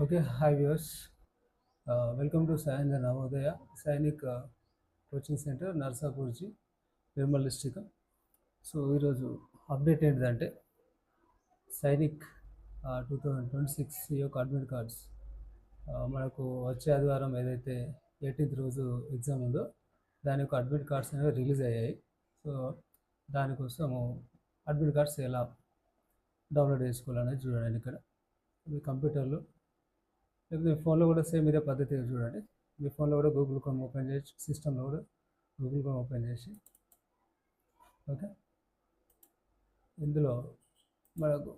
Okay hi viewers welcome to Sayantra Navodaya Sainik coaching centre Narsapur G Nirmal district so ఈరోజు update ఏంటిదంటే Sainik two thousand twenty six యొక్క admit cards మనకు వచ్చే ఆదివారం ఏదైతే eighteenth రోజు ఎగ్జామ్ ఉందో దాని యొక్క అడ్మిట్ కార్డ్స్ అనేవి రిలీజ్ అయ్యాయి. సో దానికోసము అడ్మిట్ కార్డ్స్ ఎలా డౌన్లోడ్ చేసుకోవాలనేది చూడండి ఇక్కడ. మీ కంప్యూటర్లో లేకపోతే మీ ఫోన్లో కూడా సేమ్ ఇదే పద్ధతిగా చూడండి. మీ ఫోన్లో కూడా గూగుల్ క్రోమ్ ఓపెన్ చేసి సిస్టంలో కూడా గూగుల్ క్రోమ్ ఓపెన్ చేసి ఓకే. ఇందులో మనకు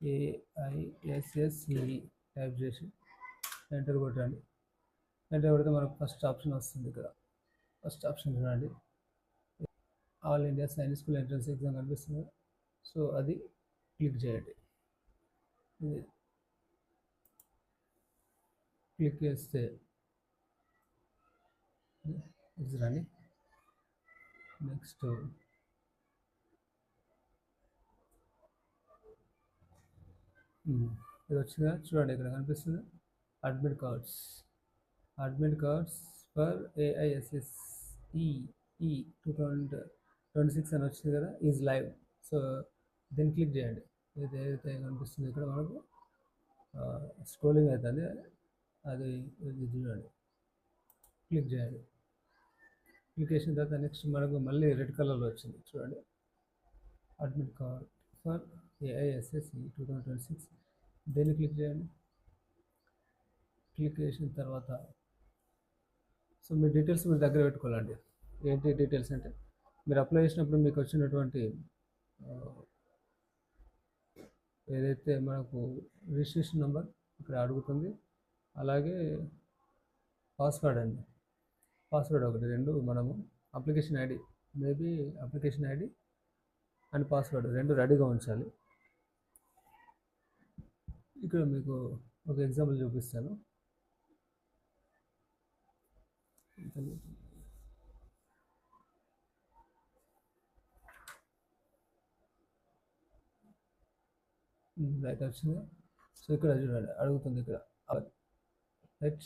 ఏఐఎస్ఎస్ఈ టైప్ చేసి ఎంటర్ కొట్టండి. ఎంటర్ కొడితే మనకు ఫస్ట్ ఆప్షన్ వస్తుంది ఇక్కడ. ఫస్ట్ ఆప్షన్ చూడండి. All India science school entrance exam కనిపిస్తుంది. సో అది క్లిక్ చేయండి. ఇది క్లిక్ చేస్తే ఇది రండి నెక్స్ట్. ఇది వచ్చిందా? చూడండి ఇక్కడ కనిపిస్తుంది. Admit cards admit cards for AISSE E two thousand twenty six అని వచ్చింది కదా ఈజ్ లైవ్ సో దీన్ని క్లిక్ చేయండి. ఏదైతే కనిపిస్తుంది ఇక్కడ మనకు స్క్రోలింగ్ అవుతుంది. అది చూడండి క్లిక్ చేయండి క్లిక్ చేసిన తర్వాత నెక్స్ట్ మనకు మళ్ళీ రెడ్ కలర్లో వచ్చింది. చూడండి. Admit card for AISSC two thousand twenty six దీన్ని క్లిక్ చేయండి? క్లిక్ చేసిన తర్వాత. సో మీ డీటెయిల్స్ మీరు దగ్గర పెట్టుకోవాలండి. ఏంటి డీటెయిల్స్ అంటే మీరు అప్లై చేసినప్పుడు మీకు వచ్చినటువంటి ఏదైతే మనకు రిజిస్ట్రేషన్ నెంబర్ ఇక్కడ అడుగుతుంది అలాగే పాస్వర్డ్ అండి. పాస్వర్డ్ ఒకటి రెండు మనము application ID maybe application ID and password రెండు రెడీగా ఉంచాలి. ఇక్కడ మీకు ఒక ఎగ్జాంపుల్ చూపిస్తాను. రైట్ వచ్చింది. సో ఇక్కడ చూడండి అడుగుతుంది ఇక్కడ. right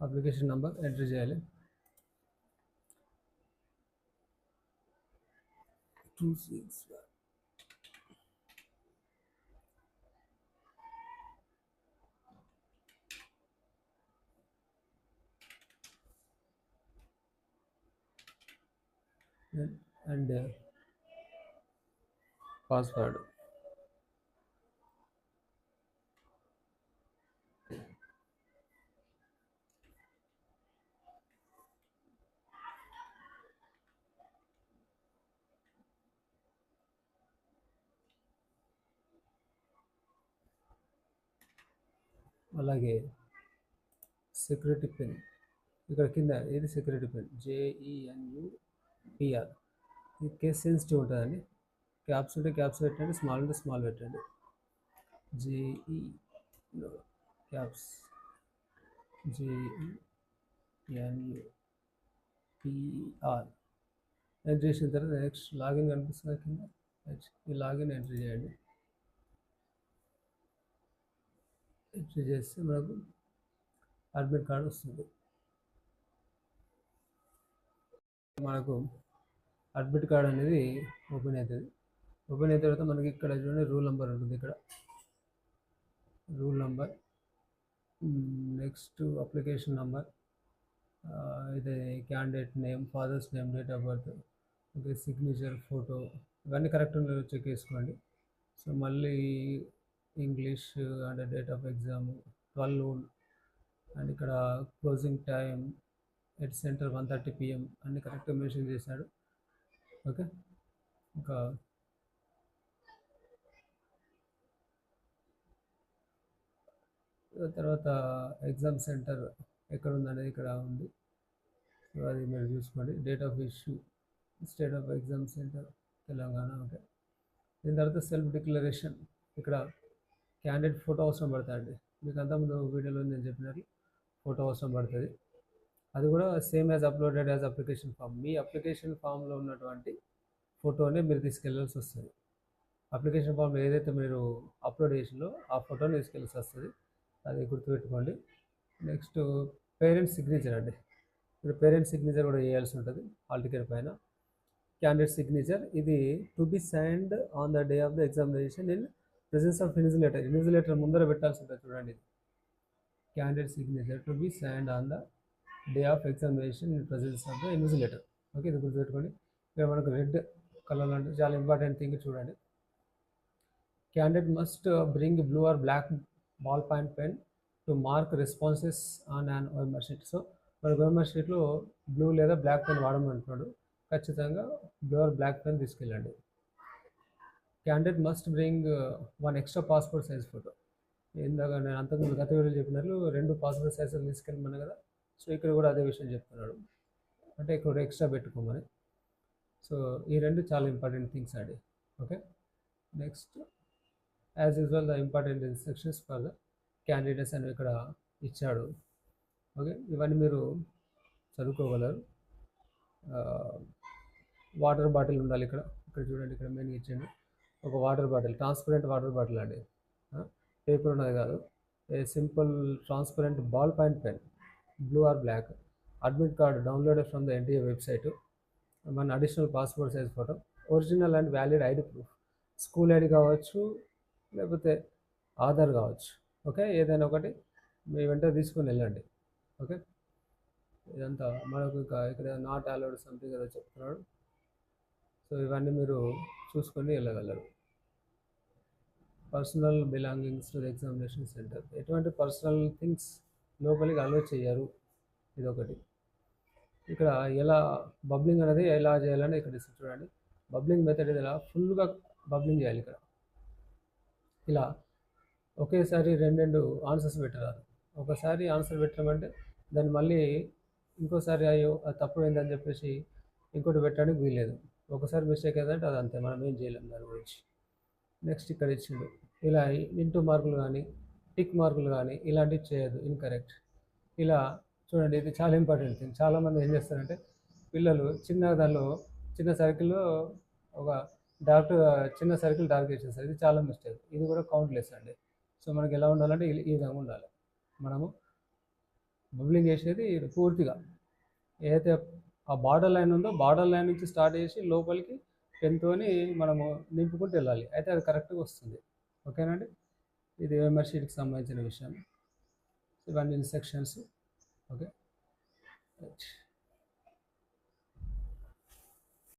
application number enter ചെയ്താൽ two six one and, and uh, password. అలాగే సెక్యూరిటీ పిన్. ఇక్కడ కింద ఏది సెక్యూరిటీ పిన్? జేఈఎన్యు పిఆర్ ఇది కేస్ సెన్సిటివ్ ఉంటుందండి. క్యాప్స్ ఉంటే క్యాప్స్ పెట్టండి స్మాల్ ఉంటే స్మాల్ పెట్టండి. JE caps JENUPR PR enter చేసిన తర్వాత నెక్స్ట్ లాగిన్ కనిపిస్తుంది కింద? ఈ లాగిన్ ఎంటర్ చేయండి. ఎంట్రీ చేస్తే మనకు అడ్మిట్ కార్డు వస్తుంది. మనకు అడ్మిట్ కార్డ్ అనేది ఓపెన్ అవుతుంది. ఓపెన్ అయిన తర్వాత మనకి ఇక్కడ చూడండి రూల్ నెంబర్ ఉంటుంది ఇక్కడ. Roll number next application number ఇది candidate name father's name date of birth okay signature photo ఇవన్నీ కరెక్ట్ చెక్ చేసుకోండి. సో మళ్ళీ English and date of exam twelve and ఇక్కడ closing time at centre one thirty PM అన్ని కరెక్ట్గా mention చేశాడు. Okay ఇంకా తర్వాత ఎగ్జామ్ సెంటర్ ఎక్కడ ఉందనేది ఇక్కడ ఉంది. సో అది మీరు చూసుకోండి. Date of issue state of exam centre Telangana. Okay దీని తర్వాత సెల్ఫ్ డిక్లరేషన్ ఇక్కడ క్యాండిడేట్ ఫోటో అవసరం పడుతుంది మీకు అంతకుముందు వీడియోలో నేను చెప్పినట్లు ఫోటో అవసరం పడుతుంది. అది కూడా same as uploaded as application form మీ అప్లికేషన్ ఫామ్లో ఉన్నటువంటి ఫోటోని మీరు తీసుకెళ్ళాల్సి వస్తుంది. అప్లికేషన్ ఫామ్ ఏదైతే మీరు అప్లోడ్ చేసిందో ఆ ఫోటోని తీసుకెళ్ళాల్సి వస్తుంది. అది గుర్తుపెట్టుకోండి. నెక్స్ట్ పేరెంట్స్ సిగ్నేచర్ అండి. మీరు పేరెంట్స్ సిగ్నేచర్ కూడా చేయాల్సి ఉంటుంది హాల్ టికెట్ పైన. క్యాండిడేట్ సిగ్నేచర్ ఇది to be signed on the day of the examination in presence of insulator insulator ముందర పెట్టాల్సి ఉంటుంది చూడండి. Candidate signature to be signed on the day of examination in presence of the insulator okay ఇది గుర్తుపెట్టుకోండి. ఇక్కడ మనకు red colour అంటే చాలా ఇంపార్టెంట్ థింగ్ చూడండి. Candidate must bring blue or black ball point pen to mark responses on an OMR sheet so మన OMR షీట్లో blue లేదా బ్లాక్ పెన్ వాడమని అంటున్నాడు. ఖచ్చితంగా బ్లూ ఆర్ బ్లాక్ పెన్ తీసుకెళ్ళండి. Candidate must bring one extra passport size photo ఇందాక నేను అంతకుముందు గత వీడియో చెప్పినట్లు రెండు పాస్పోర్ట్ సైజులు తీసుకెళ్ళమని కదా? సో ఇక్కడ కూడా అదే విషయం చెప్తున్నాడు. అంటే ఇక్కడ ఎక్స్ట్రా పెట్టుకోమని. సో ఈ రెండు చాలా ఇంపార్టెంట్ థింగ్స్ అండి. Okay? Next as usual the important instructions for the candidates అని ఇక్కడ ఇచ్చాడు. ఓకే? ఇవన్నీ మీరు చదువుకోగలరు. వాటర్ బాటిల్ ఉండాలి ఇక్కడ. ఇక్కడ చూడండి ఇక్కడ మెయిన్ ఇచ్చిండు ఒక water bottle transparent water bottle అండి. పేపర్ ఉన్నది కాదు. A simple transparent ball point pen blue or black. Admit card downloaded from the NTA website. మన additional passport size photo. Original and valid ID proof. School ID కావచ్చు లేకపోతే ఆధార్ కావచ్చు. Okay? ఏదైనా ఒకటి మీ వెంట తీసుకుని వెళ్ళండి. ఓకే? ఇదంతా మనకు ఇంకా ఇక్కడ నాట్ అలౌడ్ సంథింగ్ ఏదో చెప్తున్నాడు. సో ఇవన్నీ మీరు చూసుకొని వెళ్ళగలరు. Personal belongings to the examination centre. ఎటువంటి పర్సనల్ థింగ్స్ లోపలికి అలో చేయరు ఇదొకటి. ఇక్కడ ఎలా బబ్లింగ్ అనేది ఎలా చేయాలని ఇక్కడ ఇస్తుంది చూడండి. బబ్లింగ్ మెథడ్ ఇది ఇలా ఫుల్గా బబ్లింగ్ చేయాలి ఇక్కడ. ఇలా ఒకేసారి రెండు రెండు ఆన్సర్స్ పెట్టరాదు. ఒకసారి ఆన్సర్ పెట్టమంటే దాన్ని మళ్ళీ ఇంకోసారి అయ్యో అది తప్పు అయిందని చెప్పేసి ఇంకోటి పెట్టడానికి వీల్లేదు. ఒకసారి మిస్టేక్ ఏదంటే అది అంతే మనం ఏం చేయలేం దాని గురించి. నెక్స్ట్ ఇక్కడ ఇచ్చిండు ఇలా ఇంటూ మార్కులు కానీ టిక్ మార్కులు కానీ ఇలాంటివి చేయదు ఇన్కరెక్ట్ ఇలా చూడండి ఇది చాలా ఇంపార్టెంట్ థింగ్ చాలామంది ఏం చేస్తారంటే పిల్లలు చిన్న దానిలో చిన్న సర్కిల్లో ఒక డార్క్ చిన్న సర్కిల్ డార్క్ వేసేస్తారు ఇది చాలా మిస్టేక్ ఇది కూడా కౌంట్లెస్ అండి. సో మనకి ఎలా ఉండాలంటే ఈ ఈ విధంగా ఉండాలి. మనము బబ్లింగ్ చేసేది పూర్తిగా. ఏదైతే ఆ బార్డర్ లైన్ ఉందో బార్డర్ లైన్ నుంచి స్టార్ట్ చేసి లోపలికి పెన్తోని మనము నింపుకుంటూ వెళ్ళాలి. అయితే అది కరెక్ట్గా వస్తుంది. ఓకేనండి ఇది ఓఎంఆర్ షీట్కి సంబంధించిన విషయం. ఇవన్నీ ఇన్స్ట్రక్షన్స్. ఓకే?